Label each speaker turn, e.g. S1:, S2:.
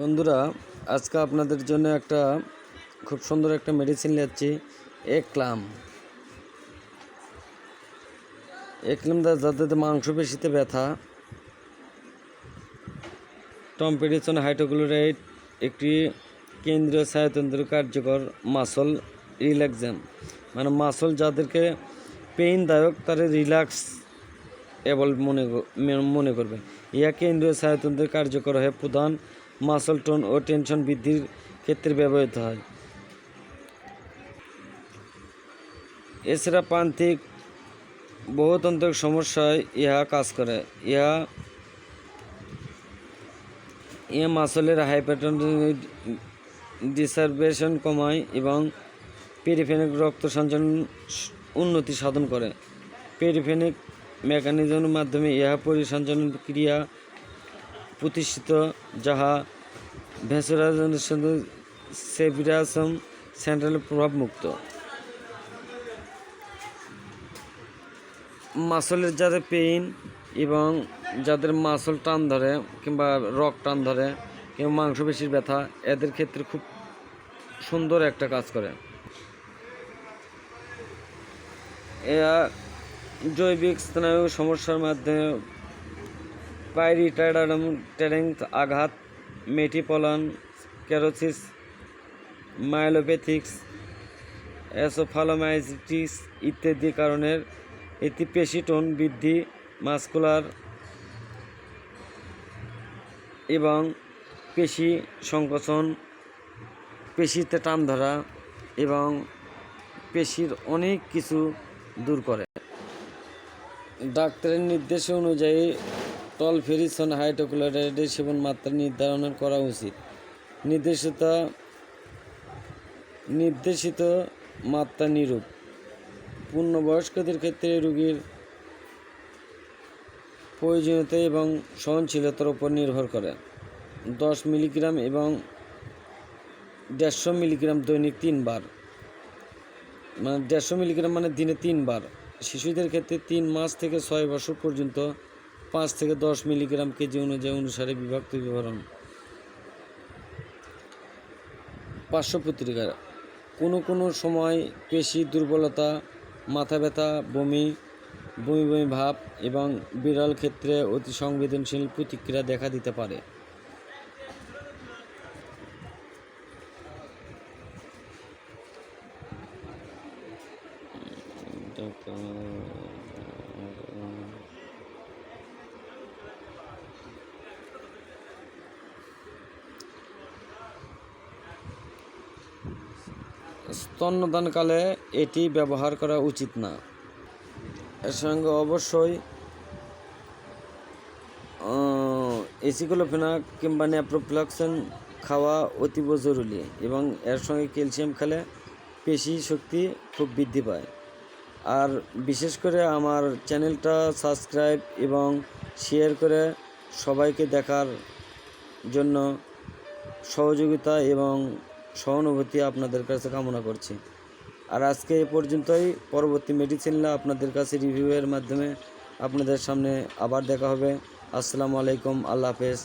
S1: বন্ধুরা, আজকে আপনাদের জন্য একটা খুব সুন্দর একটা মেডিসিন নিচ্ছি একলাম। একলাম যাদের মাংসপেশিতে ব্যথা টম্পেডিসন হাইড্রোক্লোরাইড একটি কেন্দ্রীয় ছায়াতন্ত্র কার্যকর মাসল রিল্যাক্সাম মানে মাসল যাদেরকে পেইনদায়ক তারা রিল্যাক্স এবল মনে মনে করবে। ইহা কেন্দ্রীয় ছায়াতন্ত্রের কার্যকর হয়ে প্রধান মাসল টোন ও টেনশন বৃদ্ধির ক্ষেত্রে ব্যবহৃত হয়। এছাড়া প্রান্তিক বহুতন্ত্রিক সমস্যায় ইহা কাজ করে। ইহা ইহা মাসলের হাইপারটন ডিসার্বেশন কমায় এবং পেরিফেনিক রক্ত সঞ্চালন উন্নতি সাধন করে। পেরিফেনিক মেকানিজমের মাধ্যমে ইহা পরিসঞ্চালন ক্রিয়া প্রতিষ্ঠিত, যাহা সঙ্গে সেভিরাসম সেন্ট্রাল প্রভাবমুক্ত। মাসলের যাদের পেইন এবং যাদের মাসল টান ধরে কিংবা রক টান ধরে কিংবা মাংসপেশির ব্যথা, এদের ক্ষেত্রে খুব সুন্দর একটা কাজ করে। এরা জৈবিক স্নায়ু সমস্যার মাধ্যমে পাইরিটাইডাম ট্যারেন্ট আঘাত মেটিপলান ক্যারোসিস মাইলোপ্যাথিক্স অ্যাসোফালোমাইজিটিস ইত্যাদি কারণের এটি পেশিটোন বৃদ্ধি, মাস্কুলার এবং পেশি সংকোচন, পেশিতে টান ধরা এবং পেশির অনেক কিছু দূর করে। ডাক্তারের নির্দেশ অনুযায়ী টলফেরিসন হাইড্রোক্লোরাইডের সেবন মাত্রা নির্ধারণ করা উচিত। নির্দেশিত নির্দেশিত মাত্রা নিরূপ। পূর্ণবয়স্কদের ক্ষেত্রে রোগীর প্রয়োজনীয়তা এবং সহনশীলতার উপর নির্ভর করে। দশ মিলিগ্রাম এবং দেড়শো মিলিগ্রাম দৈনিক তিনবার। মানে দেড়শো মিলিগ্রাম মানে দিনে তিনবার। শিশুদের ক্ষেত্রে তিন মাস থেকে ছয় বছর পর্যন্ত পাঁচ থেকে দশ মিলিগ্রাম কেজি অনুযায়ী অনুসারে বিভক্ত বিবরণ। পার্শ্ব প্রতিক্রিয়া। কোনো কোনো সময় পেশি দুর্বলতা, মাথা ব্যথা, বমি বমি বমি ভাব এবং বিরল ক্ষেত্রে অতি সংবেদনশীল প্রতিক্রিয়া দেখা দিতে পারে। স্তন্যদানকালে এটি ব্যবহার করা উচিত না। এর সঙ্গে অবশ্যই এসিকোলোফেনাক কিংবা ন্যাপ্রোফ্লাক্সন খাওয়া অতীব জরুরি এবং এর সঙ্গে ক্যালসিয়াম খেলে পেশি শক্তি খুব বৃদ্ধি পায়। আর বিশেষ করে আমার চ্যানেলটা সাবস্ক্রাইব এবং শেয়ার করে সবাইকে দেখার জন্য সহযোগিতা এবং সহানুভূতি আপনাদের কাছে কামনা করছি। আর আজকে এ পর্যন্তই। পরবর্তী মেডিসিনলা আপনাদের কাছে রিভিউয়ের মাধ্যমে আপনাদের সামনে আবার দেখা হবে। আসসালামু আলাইকুম। আল্লাহ হাফেজ।